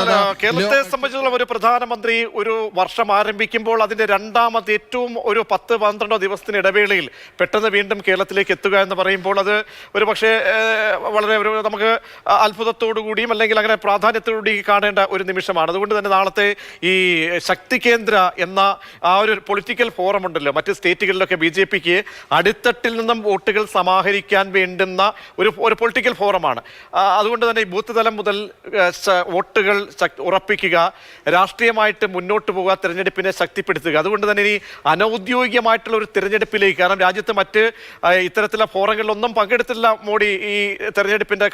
പറയുന്നത് കേരളത്തെ സംബന്ധിച്ചുള്ള ഒരു പ്രധാനമന്ത്രി ഒരു വർഷം ആരംഭിക്കുമ്പോൾ അതിന്റെ രണ്ടാമത്തെ ഏറ്റവും ഒരു പത്ത് പന്ത്രണ്ടോ ദിവസത്തിന് ഇടവേളയിൽ പെട്ടെന്ന് വീണ്ടും കേരളത്തിലേക്ക് എത്തുക എന്ന് പറയുമ്പോൾ അത് ഒരു പക്ഷേ വളരെ ഒരു നമുക്ക് അത്ഭുതത്തോടു കൂടിയും അല്ലെങ്കിൽ അങ്ങനെ പ്രാധാന്യത്തോടുകൂടി കാണേണ്ട ഒരു നിമിഷമാണ്. അതുകൊണ്ട് തന്നെ നാളത്തെ ഈ ശക്തി കേന്ദ്ര എന്ന ആ ഒരു പൊളിറ്റിക്കൽ ഫോറം ഉണ്ടല്ലോ മറ്റ് സ്റ്റേറ്റുകളിലൊക്കെ ബി ജെ പിക്ക് അടിത്തട്ടിൽ നിന്നും വോട്ടുകൾ സമാഹരിക്കാൻ വേണ്ടുന്ന ഒരു ഒരു പൊളിറ്റിക്കൽ ഫോറമാണ്. അതുകൊണ്ട് തന്നെ ബൂത്ത് തലം മുതൽ വോട്ടുകൾ ഉറപ്പിക്കുക രാഷ്ട്രീയമായിട്ട് മുന്നോട്ട് പോകുക തിരഞ്ഞെടുപ്പിനെ ശക്തിപ്പെടുത്തുക. അതുകൊണ്ട് തന്നെ ഇനി അനൗദ്യോഗികമായിട്ടുള്ള ഒരു തിരഞ്ഞെടുപ്പിലേക്ക് കാരണം രാജ്യത്ത് മറ്റ് ഇത്തരത്തിലുള്ള ഫോറങ്ങളിലൊന്നും പങ്കെടുത്തില്ല മോഡി ഈ തെരഞ്ഞെടുപ്പിന്റെ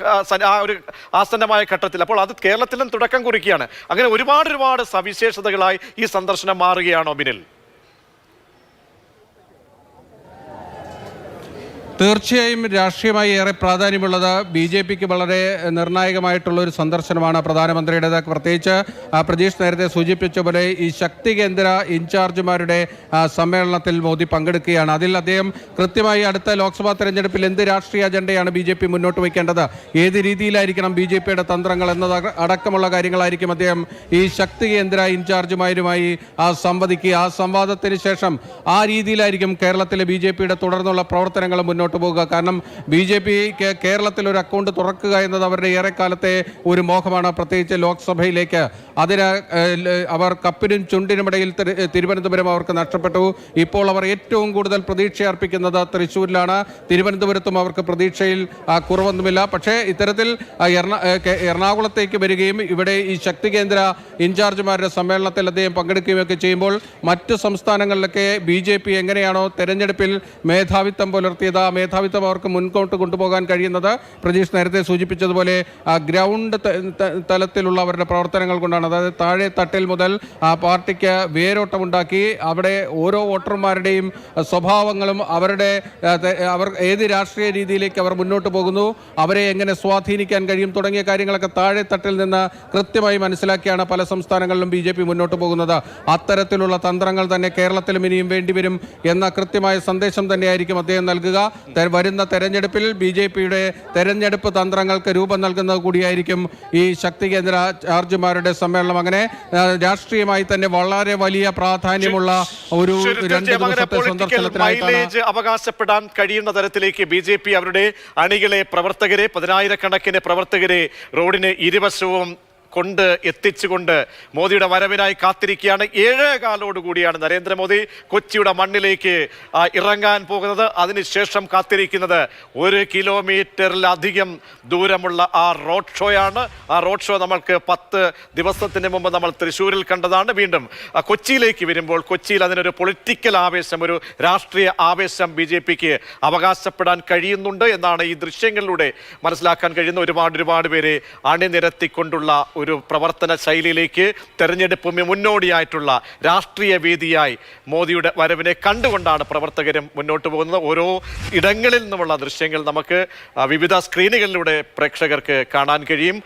ആ ഒരു ആസന്നമായ ഘട്ടത്തിൽ. അപ്പോൾ അത് കേരളത്തിലും തുടക്കം കുറിക്കുകയാണ്. അങ്ങനെ ഒരുപാട് ഒരുപാട് സവിശേഷതകളായി ഈ സന്ദർശനം മാറുകയാണോ ബിനിൽ? തീർച്ചയായും രാഷ്ട്രീയമായി ഏറെ പ്രാധാന്യമുള്ളത് ബി ജെ പിക്ക് വളരെ നിർണായകമായിട്ടുള്ള ഒരു സന്ദർശനമാണ് പ്രധാനമന്ത്രിയുടേത്. പ്രത്യേകിച്ച് പ്രതീഷ് നേരത്തെ സൂചിപ്പിച്ച പോലെ ഈ ശക്തി കേന്ദ്ര ഇൻചാർജുമാരുടെ സമ്മേളനത്തിൽ മോദി പങ്കെടുക്കുകയാണ്. അതിൽ അദ്ദേഹം കൃത്യമായി അടുത്ത ലോക്സഭാ തെരഞ്ഞെടുപ്പിൽ എന്ത് രാഷ്ട്രീയ അജണ്ടയാണ് ബി ജെ പി മുന്നോട്ട് വയ്ക്കേണ്ടത്? ഏത് രീതിയിലായിരിക്കണം ബി ജെ പിയുടെ തന്ത്രങ്ങൾ എന്നത് അടക്കമുള്ള കാര്യങ്ങളായിരിക്കും അദ്ദേഹം ഈ ശക്തി കേന്ദ്ര ഇൻചാർജുമാരുമായി സംവദിക്കുക. ആ സംവാദത്തിന് ശേഷം ആ രീതിയിലായിരിക്കും കേരളത്തിലെ ബി ജെ പിയുടെ തുടർന്നുള്ള പ്രവർത്തനങ്ങൾ മുന്നോട്ട് പോകുക. കാരണം ബി ജെ പിക്ക് കേരളത്തിൽ ഒരു അക്കൗണ്ട് തുറക്കുക എന്നത് അവരുടെ ഏറെക്കാലത്തെ ഒരു മോഹമാണ്. പ്രത്യേകിച്ച് ലോക്സഭയിലേക്ക് അതിന് അവർ കപ്പിനും ചുണ്ടിനും ഇടയിൽ തിരുവനന്തപുരം അവർക്ക് നഷ്ടപ്പെട്ടു. ഇപ്പോൾ അവർ ഏറ്റവും കൂടുതൽ പ്രതീക്ഷ അർപ്പിക്കുന്നത് തൃശ്ശൂരിലാണ്. തിരുവനന്തപുരത്തും അവർക്ക് പ്രതീക്ഷയിൽ കുറവൊന്നുമില്ല. പക്ഷേ ഇത്തരത്തിൽ എറണാകുളത്തേക്ക് വരികയും ഇവിടെ ഈ ശക്തി കേന്ദ്ര ഇൻചാർജുമാരുടെ സമ്മേളനത്തിൽ അദ്ദേഹം പങ്കെടുക്കുകയൊക്കെ ചെയ്യുമ്പോൾ മറ്റ് സംസ്ഥാനങ്ങളിലൊക്കെ ബി എങ്ങനെയാണോ തെരഞ്ഞെടുപ്പിൽ മേധാവിത്വം പുലർത്തിയത് മേധാവിത്വം അവർക്ക് മുൻകോട്ട് കൊണ്ടുപോകാൻ കഴിയുന്നത് പ്രജീഷ് നേരത്തെ സൂചിപ്പിച്ചതുപോലെ ഗ്രൗണ്ട് തലത്തിലുള്ള അവരുടെ പ്രവർത്തനങ്ങൾ കൊണ്ടാണ്. അതായത് താഴെ തട്ടിൽ മുതൽ പാർട്ടിക്ക് വേരോട്ടമുണ്ടാക്കി അവിടെ ഓരോ വോട്ടർമാരുടെയും സ്വഭാവങ്ങളും അവരുടെ അവർ ഏത് രാഷ്ട്രീയ രീതിയിലേക്ക് അവർ മുന്നോട്ട് പോകുന്നു അവരെ എങ്ങനെ സ്വാധീനിക്കാൻ കഴിയും തുടങ്ങിയ കാര്യങ്ങളൊക്കെ താഴെ തട്ടിൽ നിന്ന് കൃത്യമായി മനസ്സിലാക്കിയാണ് പല സംസ്ഥാനങ്ങളിലും ബി മുന്നോട്ട് പോകുന്നത്. അത്തരത്തിലുള്ള തന്ത്രങ്ങൾ തന്നെ കേരളത്തിലും ഇനിയും വേണ്ടിവരും എന്ന കൃത്യമായ സന്ദേശം തന്നെയായിരിക്കും അദ്ദേഹം നൽകുക. വരുന്ന തെരഞ്ഞെടുപ്പിൽ ബി ജെ പിയുടെ തെരഞ്ഞെടുപ്പ് തന്ത്രങ്ങൾക്ക് രൂപം നൽകുന്നത് കൂടിയായിരിക്കും ഈ ശക്തി കേന്ദ്ര ചാർജുമാരുടെ സമ്മേളനം. അങ്ങനെ രാഷ്ട്രീയമായി തന്നെ വളരെ വലിയ പ്രാധാന്യമുള്ള ഒരു രണ്ട് ദിവസത്തെ സന്ദർശനത്തിനായിട്ടാണ് അവകാശപ്പെടാൻ കഴിയുന്ന തരത്തിലേക്ക് ബി ജെ പി അവരുടെ അണികളെ പ്രവർത്തകരെ പതിനായിരക്കണക്കിന് പ്രവർത്തകരെ റോഡിന് ഇരുവശവും കൊണ്ട് എത്തിച്ചുകൊണ്ട് മോദിയുടെ വരവിനായി കാത്തിരിക്കുകയാണ്. ഏഴേ കാലോടുകൂടിയാണ് നരേന്ദ്രമോദി കൊച്ചിയുടെ മണ്ണിലേക്ക് ഇറങ്ങാൻ പോകുന്നത്. അതിനുശേഷം കാത്തിരിക്കുന്നത് ഒരു കിലോമീറ്ററിലധികം ദൂരമുള്ള ആ റോഡ് ഷോയാണ്. ആ റോഡ് ഷോ നമ്മൾക്ക് പത്ത് ദിവസത്തിന് മുമ്പ് നമ്മൾ തൃശ്ശൂരിൽ കണ്ടതാണ്. വീണ്ടും കൊച്ചിയിലേക്ക് വരുമ്പോൾ കൊച്ചിയിൽ അതിനൊരു പൊളിറ്റിക്കൽ ആവേശം ഒരു രാഷ്ട്രീയ ആവേശം ബി ജെ പിക്ക് അവകാശപ്പെടാൻ കഴിയുന്നുണ്ട് എന്നാണ് ഈ ദൃശ്യങ്ങളിലൂടെ മനസ്സിലാക്കാൻ കഴിയുന്ന ഒരുപാട് ഒരുപാട് പേരെ അണിനിരത്തിക്കൊണ്ടുള്ള ഒരു പ്രവർത്തന ശൈലിയിലേക്ക് തെരഞ്ഞെടുപ്പ് മുന്നോടിയായിട്ടുള്ള രാഷ്ട്രീയ വേദിയായി മോദിയുടെ വരവിനെ കണ്ടുകൊണ്ടാണ് പ്രവർത്തകരും മുന്നോട്ട് പോകുന്നത്. ഓരോ ഇടങ്ങളിൽ നിന്നുമുള്ള ദൃശ്യങ്ങൾ നമുക്ക് വിവിധ സ്ക്രീനുകളിലൂടെ പ്രേക്ഷകർക്ക് കാണാൻ കഴിയും.